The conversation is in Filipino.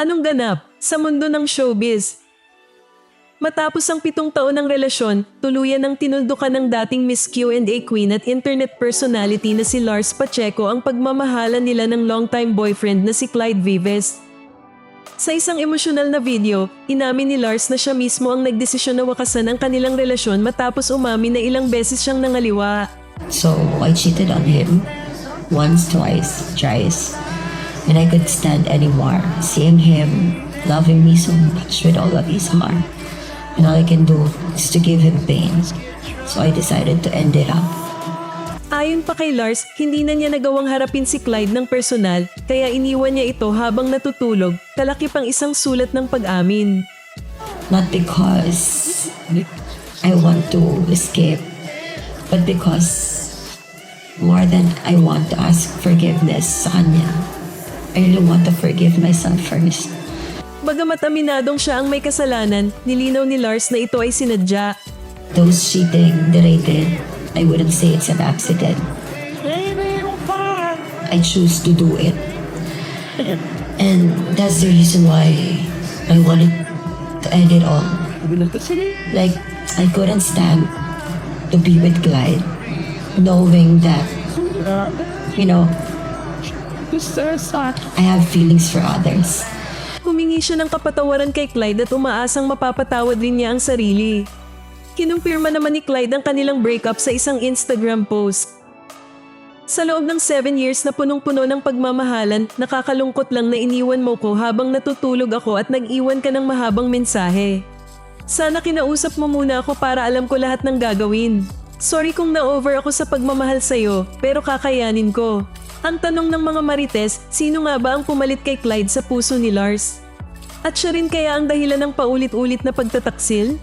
Anong ganap sa mundo ng showbiz? Matapos ang pitong taon ng relasyon, tuluyan ng tinuldukan ng dating Miss Q&A Queen at internet personality na si Lars Pacheco ang pagmamahalan nila ng longtime boyfriend na si Clyde Vives. Sa isang emosyonal na video, inamin ni Lars na siya mismo ang nagdesisyon na wakasan ang kanilang relasyon matapos umamin na ilang beses siyang nangaliwa. So I cheated on him once, twice, thrice. And I couldn't stand anymore seeing him loving me so much with all of his heart. And all I can do is to give him pain. So I decided to end it up. Ayon pa kay Lars, hindi na niya nagawang harapin si Clyde ng personal kaya iniwan niya ito habang natutulog, kalaki pang isang sulat ng pag-amin. Not because I want to escape, but because more than I want to ask forgiveness sa kanya, I really want to forgive myself first. Bagamat aminadong siya ang may kasalanan, nilinaw ni Lars na ito ay sinadya. Those cheating that I did, I wouldn't say it's an accident. I choose to do it. And that's the reason why I wanted to end it all. Like, I couldn't stand to be with Clyde, knowing that, you know, I have feelings for others. Humingi siya ng kapatawaran kay Clyde at umaasang mapapatawad din niya ang sarili. Kinumpirma naman ni Clyde ang kanilang breakup sa isang Instagram post. Sa loob ng 7 years na punong-puno ng pagmamahalan, nakakalungkot lang na iniwan mo ko habang natutulog ako at nag-iwan ka ng mahabang mensahe. Sana kinausap mo muna ako para alam ko lahat ng gagawin. Sorry kung na-over ako sa pagmamahal sa'yo, pero kakayanin ko. Ang tanong ng mga marites, sino nga ba ang pumalit kay Clyde sa puso ni Lars? At siya rin kaya ang dahilan ng paulit-ulit na pagtataksil?